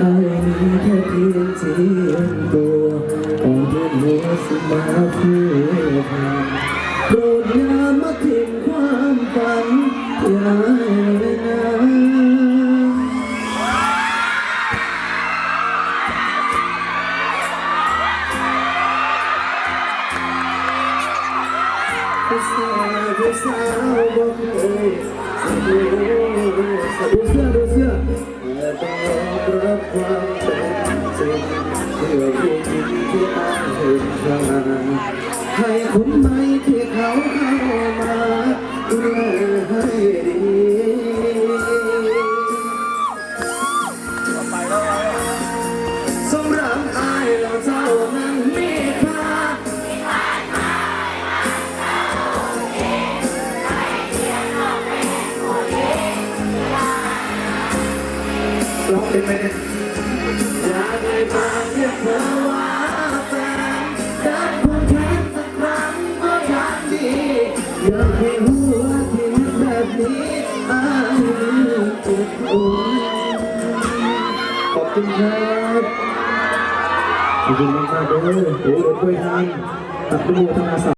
ไอายมีแค่เพียงเสียงตัวของเพื่อนหัวสมาคู่ทางโปรดอย่ามาทิ้งความฝันที่าเลยนะผู้สาวผู้สาวบอกเล ความเป็นจริงเพื่อผู้หญิงที่อ้างเห็นค่าให้คนใหม่ที่เขาเข้า ร้องเป็นไหมเนี่ยอยากได้มาเรียกเธอว่าแฟนรักคนแค่สักครั้งก็ยังดีอยากให้หัวที่แบบนี้อายเจ็บอุ่นขอบคุณครับขอบคุณมากๆเด้อโอ้โหด้วยทางตัดด้วยทางอาสา